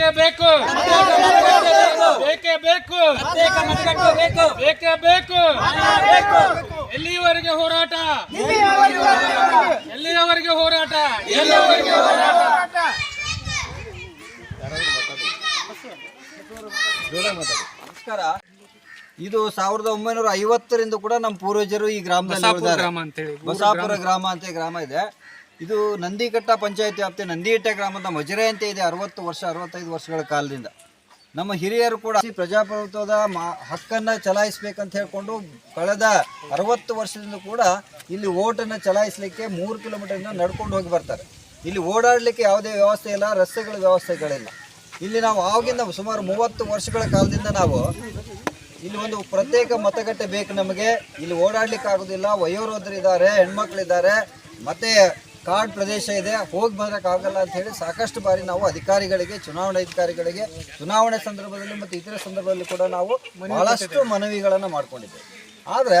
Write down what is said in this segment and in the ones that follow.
ಬೇಕೇ ಬೇಕು. ಬೇಕೇ ಬೇಕು. ಬೇಕೇ ಬೇಕು. ಎಲ್ಲಿಯವರೆಗೆ ಹೋರಾಟ? ಎಲ್ಲಿಯವರೆಗೆ ಹೋರಾಟ? ಎಲ್ಲಿಯವರೆಗೆ ಹೋರಾಟ? ನಮಸ್ಕಾರ. ಇದು ಸಾವಿರದ ಒಂಬೈನೂರ ಐವತ್ತರಿಂದ ಕೂಡ ನಮ್ಮ ಪೂರ್ವಜರು ಈ ಗ್ರಾಮದಲ್ಲಿ ಬಸಾಪುರ ಗ್ರಾಮ ಅಂತ ಗ್ರಾಮ ಇದೆ. ಇದು ನಂದಿಘಟ್ಟ ಪಂಚಾಯತಿ ವ್ಯಾಪ್ತಿ ನಂದಿಘಟ್ಟ ಗ್ರಾಮದ ಮಜರೆ ಅಂತ ಇದೆ ಅರವತ್ತು ವರ್ಷ, ಅರವತ್ತೈದು ವರ್ಷಗಳ ಕಾಲದಿಂದ. ನಮ್ಮ ಹಿರಿಯರು ಕೂಡ ಪ್ರಜಾಪ್ರಭುತ್ವದ ಮಾ, ಹಕ್ಕನ್ನು ಚಲಾಯಿಸಬೇಕಂತ ಹೇಳಿಕೊಂಡು ಕಳೆದ ಅರವತ್ತು ವರ್ಷದಿಂದ ಕೂಡ ಇಲ್ಲಿ ಓಟನ್ನು ಚಲಾಯಿಸಲಿಕ್ಕೆ ಮೂರು ಕಿಲೋಮೀಟರಿಂದ ನಡ್ಕೊಂಡು ಹೋಗಿ ಬರ್ತಾರೆ. ಇಲ್ಲಿ ಓಡಾಡಲಿಕ್ಕೆ ಯಾವುದೇ ವ್ಯವಸ್ಥೆ ಇಲ್ಲ, ರಸ್ತೆಗಳ ವ್ಯವಸ್ಥೆಗಳಿಲ್ಲ. ಇಲ್ಲಿ ನಾವು ಆಗಿಂದ ಸುಮಾರು ಮೂವತ್ತು ವರ್ಷಗಳ ಕಾಲದಿಂದ ನಾವು ಇಲ್ಲಿ ಒಂದು ಪ್ರತ್ಯೇಕ ಮತಗಟ್ಟೆ ಬೇಕು ನಮಗೆ. ಇಲ್ಲಿ ಓಡಾಡ್ಲಿಕ್ಕೆ ಆಗೋದಿಲ್ಲ, ವಯೋವೃದ್ಧರಿದ್ದಾರೆ, ಹೆಣ್ಮಕ್ಳಿದ್ದಾರೆ, ಮತ್ತೆ ಕಾಡ್ ಪ್ರದೇಶ ಇದೆ ಹೋಗಿ ಬರೋಕ್ಕಾಗಲ್ಲ ಅಂತ ಹೇಳಿ ಸಾಕಷ್ಟು ಬಾರಿ ನಾವು ಅಧಿಕಾರಿಗಳಿಗೆ ಚುನಾವಣಾ ಅಧಿಕಾರಿಗಳಿಗೆ ಚುನಾವಣೆ ಸಂದರ್ಭದಲ್ಲಿ ಮತ್ತು ಇತರ ಸಂದರ್ಭದಲ್ಲಿ ಕೂಡ ನಾವು ಬಹಳಷ್ಟು ಮನವಿಗಳನ್ನು ಮಾಡ್ಕೊಂಡಿದ್ದೇವೆ. ಆದರೆ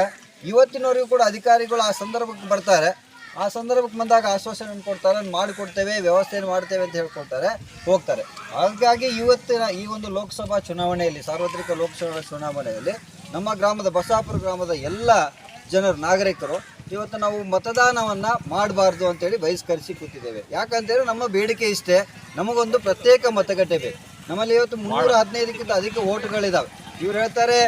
ಇವತ್ತಿನವರೆಗೂ ಕೂಡ ಅಧಿಕಾರಿಗಳು ಆ ಸಂದರ್ಭಕ್ಕೆ ಬರ್ತಾರೆ. ಆ ಸಂದರ್ಭಕ್ಕೆ ಬಂದಾಗ ಆಶ್ವಾಸನೆ ಕೊಡ್ತಾರೆ ಮಾಡಿಕೊಡ್ತೇವೆ ವ್ಯವಸ್ಥೆಯನ್ನು ಮಾಡ್ತೇವೆ ಅಂತ ಹೇಳ್ಕೊಳ್ತಾರೆ ಹೋಗ್ತಾರೆ. ಹಾಗಾಗಿ ಇವತ್ತಿನ ಈ ಒಂದು ಲೋಕಸಭಾ ಚುನಾವಣೆಯಲ್ಲಿ ಸಾರ್ವತ್ರಿಕ ಲೋಕಸಭಾ ಚುನಾವಣೆಯಲ್ಲಿ ನಮ್ಮ ಗ್ರಾಮದ ಬಸಾಪುರ ಗ್ರಾಮದ ಎಲ್ಲ ಜನರು ನಾಗರಿಕರು ಇವತ್ತು ನಾವು ಮತದಾನವನ್ನ ಮಾಡಬಾರ್ದು ಅಂತೇಳಿ ಬಹಿಷ್ಕರಿಸಿ ಕೂತಿದ್ದೇವೆ. ಯಾಕಂತೇಳಿ ನಮ್ಮ ಬೇಡಿಕೆ ಇಷ್ಟೇ. ನಮಗೊಂದು ಪ್ರತ್ಯೇಕ ಮತಗಟ್ಟೆ ಬೇಕು. ನಮ್ಮಲ್ಲಿ ಇವತ್ತು ಮುನ್ನೂರ ಹದಿನೈದಕ್ಕಿಂತ ಅಧಿಕ ಓಟುಗಳಿದ್ದಾವೆ ಇವ್ರು ಹೇಳ್ತಾರೆ,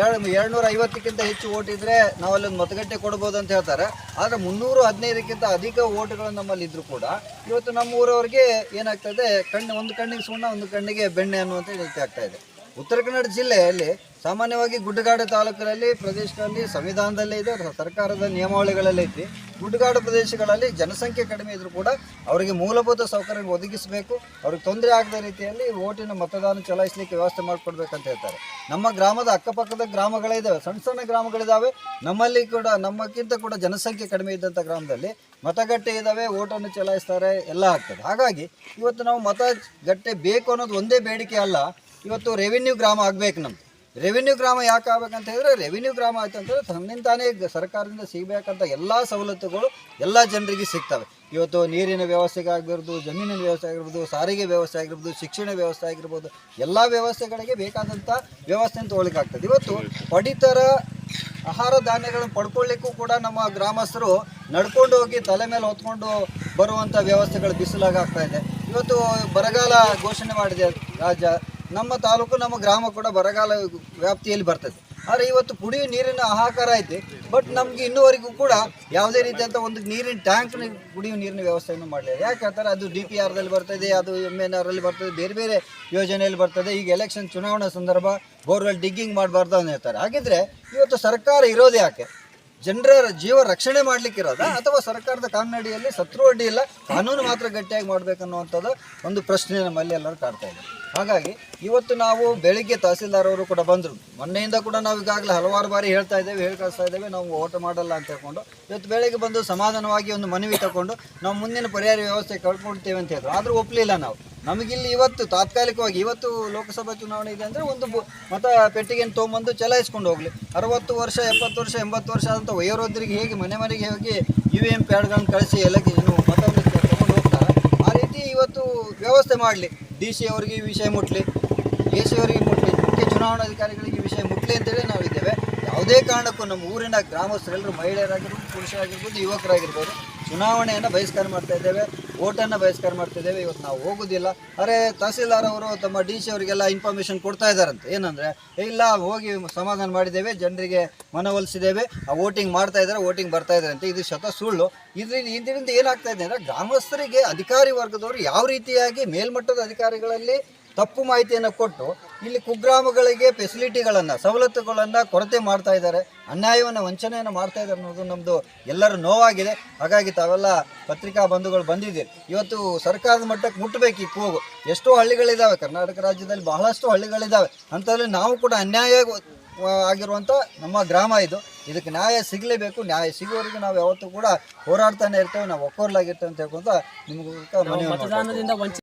ಎರಡು ಎರಡ್ನೂರ ಐವತ್ತಕ್ಕಿಂತ ಹೆಚ್ಚು ಓಟ್ ಇದ್ರೆ ನಾವು ಅಲ್ಲೊಂದು ಮತಗಟ್ಟೆ ಕೊಡ್ಬೋದು ಅಂತ ಹೇಳ್ತಾರೆ. ಆದರೆ ಮುನ್ನೂರು ಹದಿನೈದಕ್ಕಿಂತ ಅಧಿಕ ಓಟುಗಳು ನಮ್ಮಲ್ಲಿ ಇದ್ರು ಕೂಡ ಇವತ್ತು ನಮ್ಮ ಊರವ್ರಿಗೆ ಏನಾಗ್ತದೆ ಕಣ್ಣು, ಒಂದು ಕಣ್ಣಿಗೆ ಸುಣ್ಣ, ಒಂದು ಕಣ್ಣಿಗೆ ಬೆಣ್ಣೆ ಅನ್ನುವಂಥ ರೀತಿ ಆಗ್ತಾ ಇದೆ. ಉತ್ತರ ಕನ್ನಡ ಜಿಲ್ಲೆಯಲ್ಲಿ ಸಾಮಾನ್ಯವಾಗಿ ಗುಡ್ಡಗಾಡು ತಾಲೂಕಿನಲ್ಲಿ, ಪ್ರದೇಶಗಳಲ್ಲಿ, ಸಂವಿಧಾನದಲ್ಲೇ ಇದೆ ಸರ್ಕಾರದ ನಿಯಮಾವಳಿಗಳಲ್ಲೇ ಐತಿ ಗುಡ್ಡಗಾಡು ಪ್ರದೇಶಗಳಲ್ಲಿ ಜನಸಂಖ್ಯೆ ಕಡಿಮೆ ಇದ್ರೂ ಕೂಡ ಅವರಿಗೆ ಮೂಲಭೂತ ಸೌಕರ್ಯ ಒದಗಿಸಬೇಕು. ಅವ್ರಿಗೆ ತೊಂದರೆ ಆಗದ ರೀತಿಯಲ್ಲಿ ಓಟಿನ ಮತದಾನ ಚಲಾಯಿಸಲಿಕ್ಕೆ ವ್ಯವಸ್ಥೆ ಮಾಡಿಕೊಡ್ಬೇಕಂತ ಹೇಳ್ತಾರೆ. ನಮ್ಮ ಗ್ರಾಮದ ಅಕ್ಕಪಕ್ಕದ ಗ್ರಾಮಗಳಿದ್ದಾವೆ ಸಣ್ಣ ಸಣ್ಣ ಗ್ರಾಮಗಳಿದ್ದಾವೆ ನಮ್ಮಲ್ಲಿ ಕೂಡ, ನಮ್ಮಕ್ಕಿಂತ ಕೂಡ ಜನಸಂಖ್ಯೆ ಕಡಿಮೆ ಇದ್ದಂಥ ಗ್ರಾಮದಲ್ಲಿ ಮತಗಟ್ಟೆ ಇದ್ದಾವೆ ಓಟನ್ನು ಚಲಾಯಿಸ್ತಾರೆ, ಎಲ್ಲ ಆಗ್ತದೆ. ಹಾಗಾಗಿ ಇವತ್ತು ನಾವು ಮತಗಟ್ಟೆ ಬೇಕು ಅನ್ನೋದು ಒಂದೇ ಬೇಡಿಕೆ ಅಲ್ಲ. ಇವತ್ತು ರೆವಿನ್ಯೂ ಗ್ರಾಮ ಆಗ್ಬೇಕು ನಮ್ದು. ರೆವಿನ್ಯೂ ಗ್ರಾಮ ಯಾಕೆ ಆಗ್ಬೇಕಂತ ಹೇಳಿದ್ರೆ ರೆವಿನ್ಯೂ ಗ್ರಾಮ ಆಯ್ತು ಅಂತಂದ್ರೆ ತನ್ನಿಂತಾನೇ ಗ- ಸರ್ಕಾರದಿಂದ ಸಿಗಬೇಕಂತ ಎಲ್ಲ ಸವಲತ್ತುಗಳು ಎಲ್ಲ ಜನರಿಗೆ ಸಿಗ್ತವೆ. ಇವತ್ತು ನೀರಿನ ವ್ಯವಸ್ಥೆಗೆ ಆಗಿರ್ಬೋದು, ಜಮೀನಿನ ವ್ಯವಸ್ಥೆ ಆಗಿರ್ಬೋದು, ಸಾರಿಗೆ ವ್ಯವಸ್ಥೆ ಆಗಿರ್ಬೋದು, ಶಿಕ್ಷಣ ವ್ಯವಸ್ಥೆ ಆಗಿರ್ಬೋದು, ಎಲ್ಲ ವ್ಯವಸ್ಥೆಗಳಿಗೆ ಬೇಕಾದಂಥ ವ್ಯವಸ್ಥೆಯನ್ನು ಆಗ್ತದೆ. ಇವತ್ತು ಪಡಿತರ ಆಹಾರ ಧಾನ್ಯಗಳನ್ನು ಪಡ್ಕೊಳ್ಳಿಕ್ಕೂ ಕೂಡ ನಮ್ಮ ಗ್ರಾಮಸ್ಥರು ನಡ್ಕೊಂಡು ಹೋಗಿ ತಲೆ ಮೇಲೆ ಹೊತ್ಕೊಂಡು ಬರುವಂಥ ವ್ಯವಸ್ಥೆಗಳು ಬಿಸಿಲಾಗ ಆಗ್ತಾ ಇದೆ. ಇವತ್ತು ಬರಗಾಲ ಘೋಷಣೆ ಮಾಡಿದೆ ರಾಜ್ಯ ನಮ್ಮ ತಾಲೂಕು, ನಮ್ಮ ಗ್ರಾಮ ಕೂಡ ಬರಗಾಲ ವ್ಯಾಪ್ತಿಯಲ್ಲಿ ಬರ್ತದೆ. ಆದರೆ ಇವತ್ತು ಕುಡಿಯುವ ನೀರಿನ ಹಾಹಾಕಾರ ಐತೆ ಬಟ್ ನಮಗೆ ಇನ್ನೂವರೆಗೂ ಕೂಡ ಯಾವುದೇ ರೀತಿಯಂಥ ಒಂದು ನೀರಿನ ಟ್ಯಾಂಕ್ ಕುಡಿಯುವ ನೀರಿನ ವ್ಯವಸ್ಥೆಯನ್ನು ಮಾಡಲಿಲ್ಲ. ಯಾಕೆ ಹೇಳ್ತಾರೆ, ಅದು ಡಿ ಪಿ ಆರ್ದಲ್ಲಿ ಬರ್ತದೆ, ಅದು ಎಂ ಎನ್ ಆರಲ್ಲಿ ಬರ್ತದೆ, ಬೇರೆ ಬೇರೆ ಯೋಜನೆಯಲ್ಲಿ ಬರ್ತದೆ. ಈಗ ಎಲೆಕ್ಷನ್ ಚುನಾವಣಾ ಸಂದರ್ಭ ಬೋರ್ವೆಲ್ ಡಿಗ್ಗಿಂಗ್ ಮಾಡಬಾರ್ದು ಅಂತ ಹೇಳ್ತಾರೆ. ಹಾಗಿದ್ರೆ ಇವತ್ತು ಸರ್ಕಾರ ಇರೋದು ಯಾಕೆ? ಜನರ ಜೀವ ರಕ್ಷಣೆ ಮಾಡ್ಲಿಕ್ಕೆ ಇರೋದಾ? ಅಥವಾ ಸರ್ಕಾರದ ಕಾನ್ನಡಿಯಲ್ಲಿ ಶತ್ರು ಅಡ್ಡಿ ಇಲ್ಲ, ಕಾನೂನು ಮಾತ್ರ ಗಟ್ಟಿಯಾಗಿ ಮಾಡ್ಬೇಕನ್ನುವಂಥದ್ದು ಒಂದು ಪ್ರಶ್ನೆ ನಮ್ಮಲ್ಲಿ ಎಲ್ಲರೂ ಕಾಡ್ತಾ ಇದೆ. ಹಾಗಾಗಿ ಇವತ್ತು ನಾವು ಬೆಳಿಗ್ಗೆ ತಹಸೀಲ್ದಾರ್ ಅವರು ಕೂಡ ಬಂದರು. ಮೊನ್ನೆಯಿಂದ ಕೂಡ ನಾವು ಈಗಾಗಲೇ ಹಲವಾರು ಬಾರಿ ಹೇಳ್ತಾ ಇದ್ದೇವೆ, ಹೇಳಿ ಕಳಿಸ್ತಾ ಇದ್ದೇವೆ, ನಾವು ಓಟ ಮಾಡಲ್ಲ ಅಂತ ಹೇಳ್ಕೊಂಡು, ಇವತ್ತು ಬೆಳಗ್ಗೆ ಬಂದು ಸಮಾಧಾನವಾಗಿ ಒಂದು ಮನವಿ ತಗೊಂಡು ನಾವು ಮುಂದಿನ ಪರಿಹಾರ ವ್ಯವಸ್ಥೆ ಕಳ್ಕೊಳ್ತೇವೆ ಅಂತ ಹೇಳಿದ್ರು. ಆದರೂ ಒಪ್ಪಲಿಲ್ಲ ನಾವು. ನಮಗಿಲ್ಲಿ ಇವತ್ತು ತಾತ್ಕಾಲಿಕವಾಗಿ ಇವತ್ತು ಲೋಕಸಭಾ ಚುನಾವಣೆ ಇದೆ ಅಂದರೆ ಒಂದು ಮತ ಪೆಟ್ಟಿಗೆಯನ್ನು ತೊಗೊಂಬಂದು ಚಲಾಯಿಸ್ಕೊಂಡು ಹೋಗಲಿ. ಅರವತ್ತು ವರ್ಷ, ಎಪ್ಪತ್ತು ವರ್ಷ, ಎಂಬತ್ತು ವರ್ಷ ಆದಂಥ ವಯೋವೃದ್ಧರಿಗೆ ಹೇಗೆ, ಮನೆ ಮನೆಗೆ ಹೋಗಿ ಯು ಎಂ ಪ್ಯಾಡ್ಗಳನ್ನು ಕಳಿಸಿ ಎಲ್ಲ ಏನು ಮತವನ್ನು ತಗೊಂಡು ಹೋಗ್ತಾರೆ ಆ ರೀತಿ ಇವತ್ತು ವ್ಯವಸ್ಥೆ ಮಾಡಲಿ. ಡಿ ಸಿ ಅವರಿಗೆ ಈ ವಿಷಯ ಮುಟ್ಲಿ ಎ ಸಿ ಅವರಿಗೆ ಮುಟ್ಲಿ, ಮುಖ್ಯ ಚುನಾವಣಾಧಿಕಾರಿಗಳಿಗೆ ಈ ವಿಷಯ ಮುಟ್ಲಿ ಅಂತೇಳಿ ನಾವು ಇದ್ದೇವೆ. ಯಾವುದೇ ಕಾರಣಕ್ಕೂ ನಮ್ಮ ಊರಿನ ಗ್ರಾಮಸ್ಥರೆಲ್ಲರೂ ಮಹಿಳೆಯರಾಗಿರ್ಬೋದು, ಪುರುಷರಾಗಿರ್ಬೋದು, ಯುವಕರಾಗಿರ್ಬೋದು, ಚುನಾವಣೆಯನ್ನು ಬಹಿಷ್ಕಾರ ಮಾಡ್ತಾ ಇದ್ದೇವೆ. ಓಟನ್ನು ಬಹಿಷ್ಕಾರ ಮಾಡ್ತಿದ್ದೇವೆ, ಇವತ್ತು ನಾವು ಹೋಗೋದಿಲ್ಲ. ಅರೆ ತಹಸೀಲ್ದಾರ್ ಅವರು ತಮ್ಮ ಡಿ ಸಿ ಅವರಿಗೆಲ್ಲ ಇನ್ಫಾರ್ಮೇಷನ್ ಕೊಡ್ತಾ ಇದ್ದಾರಂತೆ. ಏನಂದರೆ ಇಲ್ಲ, ಹೋಗಿ ಸಮಾಧಾನ ಮಾಡಿದ್ದೇವೆ, ಜನರಿಗೆ ಮನವೊಲಿಸಿದ್ದೇವೆ ಆ ವೋಟಿಂಗ್ ಮಾಡ್ತಾ ಇದ್ದಾರೆ ವೋಟಿಂಗ್ ಬರ್ತಾ ಅಂತ. ಇದು ಶತ ಸುಳ್ಳು. ಇದರಿಂದ ಇದರಿಂದ ಏನಾಗ್ತಾ ಇದೆ ಅಂದರೆ, ಗ್ರಾಮಸ್ಥರಿಗೆ, ಅಧಿಕಾರಿ ವರ್ಗದವರು ಯಾವ ರೀತಿಯಾಗಿ ಮೇಲ್ಮಟ್ಟದ ಅಧಿಕಾರಿಗಳಲ್ಲಿ ತಪ್ಪು ಮಾಹಿತಿಯನ್ನು ಕೊಟ್ಟು ಇಲ್ಲಿ ಕುಗ್ರಾಮಗಳಿಗೆ ಫೆಸಿಲಿಟಿಗಳನ್ನು ಸವಲತ್ತುಗಳನ್ನು ಕೊರತೆ ಮಾಡ್ತಾ ಇದ್ದಾರೆ. ಅನ್ಯಾಯವನ್ನು ವಂಚನೆಯನ್ನು ಮಾಡ್ತಾ ಇದ್ದಾರೆ ಅನ್ನೋದು ನಮ್ಮದು ಎಲ್ಲರ ನೋವಾಗಿದೆ. ಹಾಗಾಗಿ ತಾವೆಲ್ಲ ಪತ್ರಿಕಾ ಬಂಧುಗಳು ಬಂದಿದ್ದೀರಿ. ಇವತ್ತು ಸರ್ಕಾರದ ಮಟ್ಟಕ್ಕೆ ಮುಟ್ಟಬೇಕು ಈ ಕೂಗು. ಎಷ್ಟೋ ಹಳ್ಳಿಗಳಿದ್ದಾವೆ ಕರ್ನಾಟಕ ರಾಜ್ಯದಲ್ಲಿ ಬಹಳಷ್ಟು ಹಳ್ಳಿಗಳಿದ್ದಾವೆ ಅಂಥದ್ರಲ್ಲಿ ನಾವು ಕೂಡ ಅನ್ಯಾಯ ಆಗಿರುವಂಥ ನಮ್ಮ ಗ್ರಾಮ ಇದು. ಇದಕ್ಕೆ ನ್ಯಾಯ ಸಿಗಲೇಬೇಕು. ನ್ಯಾಯ ಸಿಗುವವರೆಗೂ ನಾವು ಯಾವತ್ತೂ ಕೂಡ ಹೋರಾಡ್ತಾನೆ ಇರ್ತೇವೆ. ನಾವು ಒಕ್ಕೋರ್ಲಾಗಿರ್ತೇವೆ ಅಂತ ಹೇಳ್ಕೊಂತ ನಿಮಗೂ ಮನವಿ.